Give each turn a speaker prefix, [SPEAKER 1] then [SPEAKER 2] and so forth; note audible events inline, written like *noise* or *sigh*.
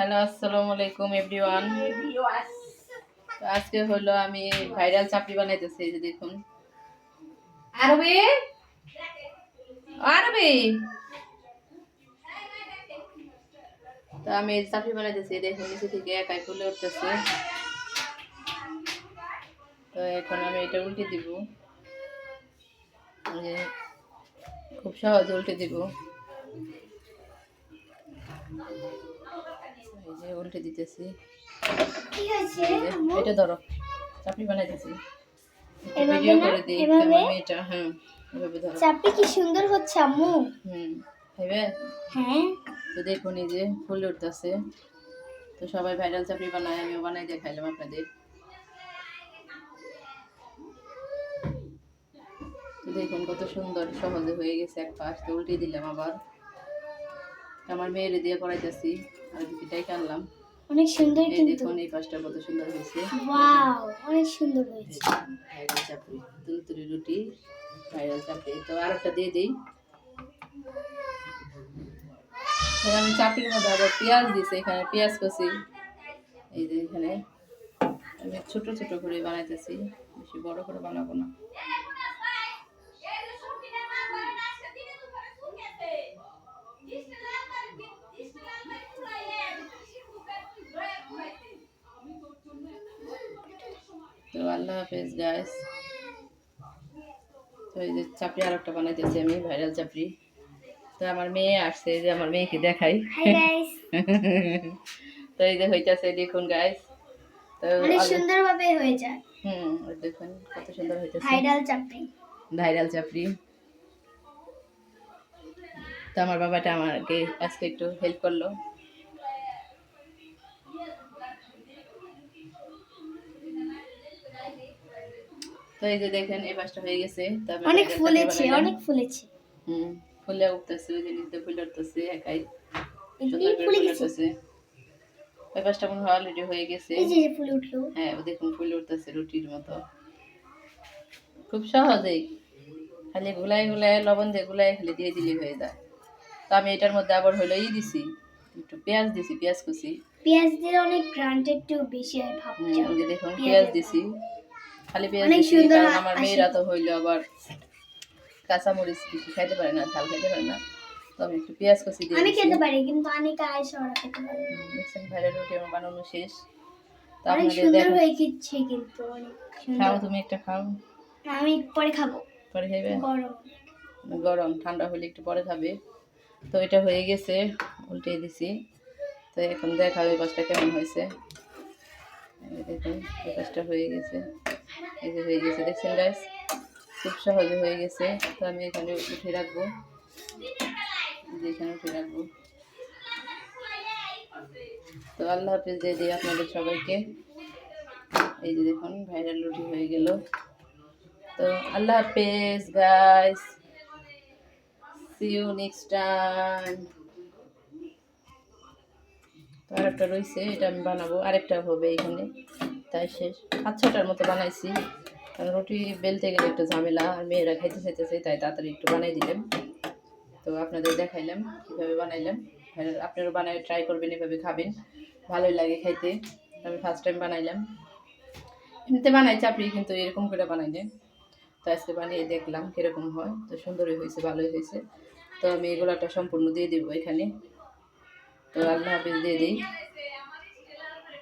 [SPEAKER 1] Hello, আসসালামু আলাইকুম, everyone. আজকে হলো আমি ভাইরাল চাপড়ি বানাইতেছি, এই যে দেখুন। আরবি? আরবি? তো আমি চাপড়ি বানাইতেছি দেখুন, নিচে থেকে একাই ফুলে উঠতেছে। তো এখন আমি এটা উল্টে দিব। খুব সহজ উল্টে দিব। এই যে উল্টে দিতেছি। এটা ধরো। চাপড়ি বানাইতেছি। ভিডিও করে দিই
[SPEAKER 2] এভাবে?
[SPEAKER 1] মেয়েটা হ্যাঁ এভাবে ধরো।
[SPEAKER 2] চাপটি কি সুন্দর হচ্ছে আম্মু?
[SPEAKER 1] হুম খাইবে?
[SPEAKER 2] হ্যাঁ।
[SPEAKER 1] তো দেখুন এই যে ফুল উঠতেছে। তো সবাই ভাইরাল চাপড়ি বানায় আমিও বানাই দেখাইলাম আপনাদের। তো দেখুন কত সুন্দর সহজে হয়ে গেছে এক পাশ। তো উল্টে দিলাম আবার। আমার মেয়েরে দিয়ে করাইতেছি আর দিদিটাই আনলাম
[SPEAKER 2] অনেক সুন্দর
[SPEAKER 1] এই
[SPEAKER 2] কিন্তু।
[SPEAKER 1] দেখুন এই পাশটা কত সুন্দর হয়েছে।
[SPEAKER 2] ওয়াও অনেক সুন্দর হয়েছে।
[SPEAKER 1] ভাইরাল চাপড়ি তুলতুলি রুটি ভাইরাল চাপড়ি। তো আর একটা দিয়ে দিই। আমি চাপড়ির মধ্যে আবার পেঁয়াজ দিছি এখানে পেঁয়াজ কষি। এই যে এখানে আমি ছোট ছোট করে বানাইতেছি বেশি বড় করে বানাবো না। তো আল্লাহ হাফেজ গাইস তো এই যে চাপড়ি আর একটা বানাইতেছি আমি ভাইরাল চাপড়ি। তো আমার মেয়ে আসছে যে আমার মেয়েকে দেখাই। *laughs* তো এই যে হইতাছে দেখুন গাইস তো
[SPEAKER 2] অনেক
[SPEAKER 1] আল্লাহ-
[SPEAKER 2] সুন্দর ভাবে হয়ে যায়।
[SPEAKER 1] হুম দেখুন কত সুন্দর হইতেছে।
[SPEAKER 2] ভাইরাল চাপটি
[SPEAKER 1] ভাইরাল চাপড়ি। তো আমার বাবাটা আমাকে আজকে একটু হেল্প করল। তো এই যে দেখেন এই পাশটা হয়ে গেছে।
[SPEAKER 2] অনেক ফুলেছে অনেক ফুলেছে।
[SPEAKER 1] হুম ফুলে উঠতেছে ওই জিনিস দিয়ে ফুলে উঠতেছে একাই। সুন্দর করে উঠতেছে। পাশটা মনে হয় অলরেডি হয়ে গেছে।
[SPEAKER 2] এই যে যে ফুলে উঠল।
[SPEAKER 1] হ্যাঁ ও দেখুন ফুলে উঠতেছে রুটির মতো। খুব সহজেই। খালি গুলাই গুলাই লবণ দিয়ে গুলাই খালি দিয়ে দিলে হয়ে যায়। তো আমি এটার মধ্যে আবার হলো ই দিছি একটু পেঁয়াজ দিছি পেঁয়াজ কুচি।
[SPEAKER 2] পেঁয়াজ দিলে অনেক গ্রান্ট একটু বেশি হয় ভাবটা
[SPEAKER 1] দেখুন পেঁয়াজ দিছি। খালি পেঁয়াজ দিছি
[SPEAKER 2] সুন্দর
[SPEAKER 1] কারণ আমার। মেয়েরা তো হইল আবার কাঁচামরিচ বেশি খাইতে পারে না ঝাল খাইতে পারে না। তো আমি একটু পেঁয়াজ কুচি দিয়ে
[SPEAKER 2] আমি খেতে পারি কিন্তু আনিকা আয়সা ওরা খেতে পারে।
[SPEAKER 1] ভাইরাল রুটি আমার বানানো শেষ। তো আপনাদের
[SPEAKER 2] সুন্দর
[SPEAKER 1] দেখো।
[SPEAKER 2] হয়ে গেছে কিন্তু অনেক
[SPEAKER 1] খাও তুমি একটা খাও।
[SPEAKER 2] আমি পরে খাব।
[SPEAKER 1] পরে খাইবে?
[SPEAKER 2] গরম।
[SPEAKER 1] গরম ঠান্ডা হলে একটু পরে খাবে। তো এটা হয়ে গেছে উল্টে দিছি। তো এখন দেখা ওই পাশটা কেমন হয়েছে। দেখুন ওই পাশটা হয়ে গেছে। এই যে হয়ে গেছে, দেখছেন গাইস খুব সহজে হয়ে গেছে। তো আমি এখানে উঠে রাখব। এখানে উঠে রাখব। তো আল্লাহ হাফিজ দিয়ে দিই আপনাদের সবাইকে। এই যে দেখুন ভাইরাল রুটি হয়ে গেল। তো আল্লাহ হাফেজ guys See you next time. তো আরেকটা রয়েছে, এটা আমি বানাবো। আরেকটা হবে এখানে। তাই শেষ পাঁচ ছটার মতো বানাইছি। কারণ রুটি বেলতে গেলে একটু ঝামেলা আর মেয়েরা খাইতে চাইতেছে, তাই তাড়াতাড়ি একটু বানাই দিলাম। তো আপনাদের দেখাইলাম কীভাবে বানাইলাম। আর আপনারা বানায় ট্রাই করবেন, এভাবে খাবেন। ভালোই লাগে খাইতে। আমি ফার্স্ট টাইম বানাইলাম। এমনিতে বানাই চাপড়ি কিন্তু এরকম করে বানাই না তো আজকে বানিয়ে দেখলাম কীরকম হয়। তো সুন্দরই হয়েছে, ভালোই হয়েছে। তো আমি এগুলোটা সম্পূর্ণ দিয়ে দেবো এখানে। তো আল্লাহ হাফিজ দিয়ে দিই।